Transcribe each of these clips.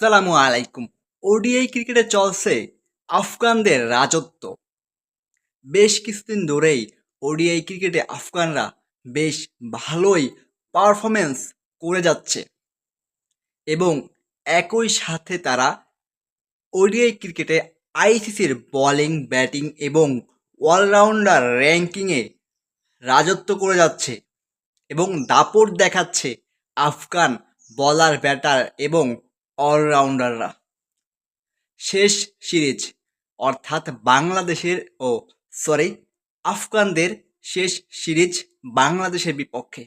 আসসালামু আলাইকুম। ওডিআই ক্রিকেটে চলছে আফগানদের রাজত্ব। বেশ কিছুদিন ধরেই ওডিআই ক্রিকেটে আফগানরা বেশ ভালোই পারফরমেন্স করে যাচ্ছে এবং একই সাথে তারা ওডিআই ক্রিকেটে আইসিসির বোলিং ব্যাটিং এবং অলরাউন্ডার র্যাঙ্কিংয়ে রাজত্ব করে যাচ্ছে এবং দাপট দেখাচ্ছে আফগান বলার ব্যাটার এবং অলরাউন্ডাররা শেষ সিরিজ, অর্থাৎ বাংলাদেশের ও সরি আফগানদের শেষ সিরিজ বাংলাদেশের বিপক্ষে।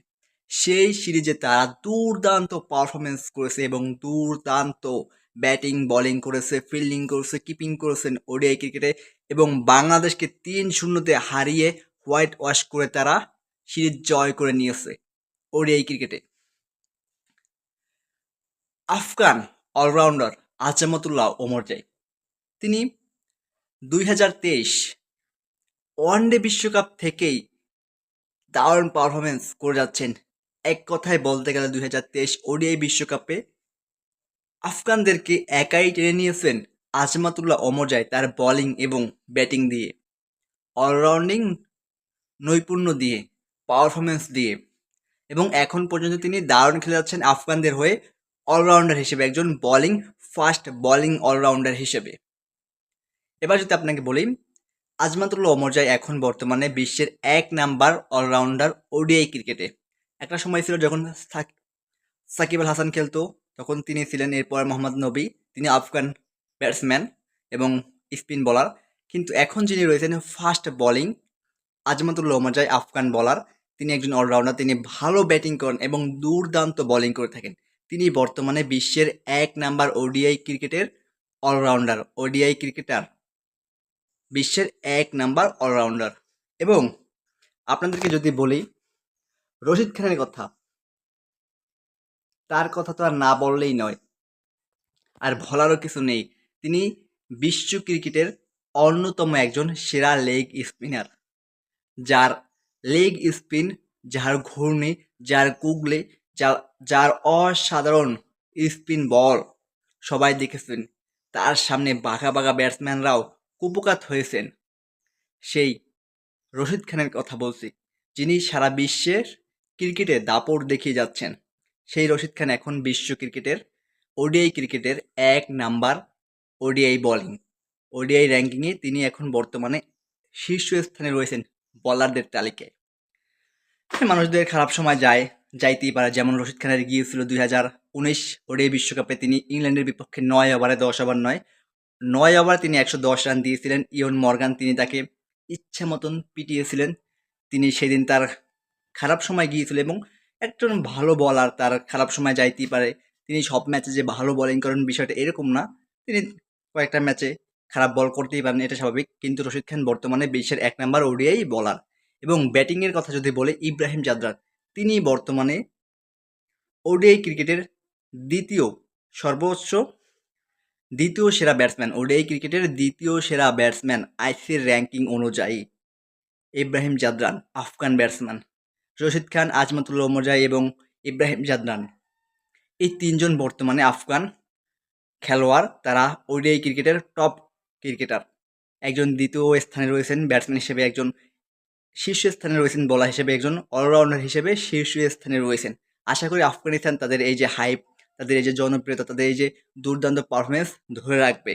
সেই সিরিজে তারা দুর্দান্ত পারফরমেন্স করেছে এবং দুর্দান্ত ব্যাটিং বোলিং করেছে ফিল্ডিং করেছে কিপিং করেছেন ওডিআই ক্রিকেটে এবং বাংলাদেশকে তিন শূন্যতে হারিয়ে হোয়াইট ওয়াশ করে তারা সিরিজ জয় করে নিয়েছে ওডিআই ক্রিকেটে আফগান অলরাউন্ডার আজামতুল্লাহ ওমরজাই তিনি দুই হাজার তেইশ ওয়ানডে বিশ্বকাপ থেকেই দারুণ পারফরমেন্স করে যাচ্ছেন। এক কথায় বলতে গেলে দুই হাজার তেইশ ওডিআই বিশ্বকাপে আফগানদেরকে একাই টেনে নিয়েছেন আজমাতুল্লাহ অমরজাই তার বলিং এবং ব্যাটিং দিয়ে। অলরাউন্ডিং নৈপুণ্য দিয়ে পারফরমেন্স দিয়ে এবং এখন পর্যন্ত তিনি দারুণ খেলে যাচ্ছেন আফগানদের হয়ে অলরাউন্ডার হিসেবে, একজন বোলিং ফাস্ট বোলিং অলরাউন্ডার হিসেবে। এবার যদি আপনাকে বলি আজমাতুল্লাহ অমরজাই এখন বর্তমানে বিশ্বের এক নাম্বার অলরাউন্ডার ওডিআই ক্রিকেটে একটা সময় ছিল যখন সাকিব আল হাসান খেলতো, তখন তিনি ছিলেন এরপর মোহাম্মদ নবী, তিনি আফগান ব্যাটসম্যান এবং স্পিন বলার কিন্তু এখন যিনি রয়েছেন fast bowling Azmatullah Omarzai Afghan বলার তিনি একজন অলরাউন্ডার তিনি ভালো ব্যাটিং করেন এবং দুর্দান্ত বোলিং করে থাকেন। তিনি বর্তমানে বিশ্বের এক নাম্বার ওডিআই ক্রিকেটের অলরাউন্ডার ওডিআই ক্রিকেটার। বিশ্বের এক নাম্বার অলরাউন্ডার এবং আপনাদেরকে যদি বলি, রশিদ খানের কথা, তার কথা তো আর না বললেই নয়। আর বলারও কিছু নেই। তিনি বিশ্ব ক্রিকেটের অন্যতম একজন সেরা লেগ স্পিনার। যার লেগ স্পিন, যার ঘূর্ণি, যার কুগলে যার অসাধারণ স্পিন বল সবাই দেখেছেন। তার সামনে বাঘা বাঘা ব্যাটসম্যানরাও কুপকাত হয়েছেন। সেই রশিদ খানের কথা বলছি, যিনি সারা বিশ্বের ক্রিকেটে দাপট দেখিয়ে যাচ্ছেন। সেই রশিদ খান এখন বিশ্ব ক্রিকেটের, ওডিআই ক্রিকেটের এক নাম্বার ওডিআই বোলিং। ওডিআই র্যাঙ্কিংয়ে তিনি এখন বর্তমানে শীর্ষস্থানে রয়েছেন বলারদের তালিকায়। মানুষদের খারাপ সময় যায় যাইতেই পারে। যেমন রশিদ খানের গিয়েছিল দুই হাজার উনিশ ওডিআই বিশ্বকাপে, তিনি ইংল্যান্ডের বিপক্ষে নয় ওভারে দশ ওভার নয়। নয় ওভার তিনি একশো দশ রান দিয়েছিলেন। ইয়ন মর্গান তিনি তাকে ইচ্ছে মতন পিটিয়েছিলেন। তিনি সেদিন তার খারাপ সময় গিয়েছিল এবং একজন ভালো বলার তার খারাপ সময় যাইতেই পারে। তিনি সব ম্যাচে যে ভালো বোলিং করেন বিষয়টা এরকম না। তিনি কয়েকটা ম্যাচে খারাপ বল করতেই পারেন, এটা স্বাভাবিক। কিন্তু রশিদ খান বর্তমানে বিশ্বের এক নাম্বার ওডিআই বলার এবং ব্যাটিংয়ের কথা যদি বলে, ইব্রাহিম জাদরান তিনি বর্তমানে ওডিআই ক্রিকেটের দ্বিতীয় সর্বোচ্চ, দ্বিতীয় সেরা ব্যাটসম্যান ওডিআই ক্রিকেটের দ্বিতীয় সেরা ব্যাটসম্যান আইসির র্যাঙ্কিং অনুযায়ী ইব্রাহিম জাদরান, আফগান ব্যাটসম্যান। রশিদ খান, আজমতুল্লাহ মোজাই এবং ইব্রাহিম জাদরান। এই তিনজন বর্তমানে আফগান খেলোয়াড়, তারা ওডিআই ক্রিকেটের টপ ক্রিকেটার একজন দ্বিতীয় স্থানে রয়েছেন ব্যাটসম্যান হিসেবে একজন শীর্ষ স্থানে রয়েছেন বলা হিসেবে একজন অলরাউন্ডার হিসেবে শীর্ষস্থানে রয়েছেন। আশা করি আফগানিস্তান তাদের এই যে হাইপ তাদের এই যে জনপ্রিয়তা, তাদের এই যে দুর্দান্ত পারফরমেন্স ধরে রাখবে।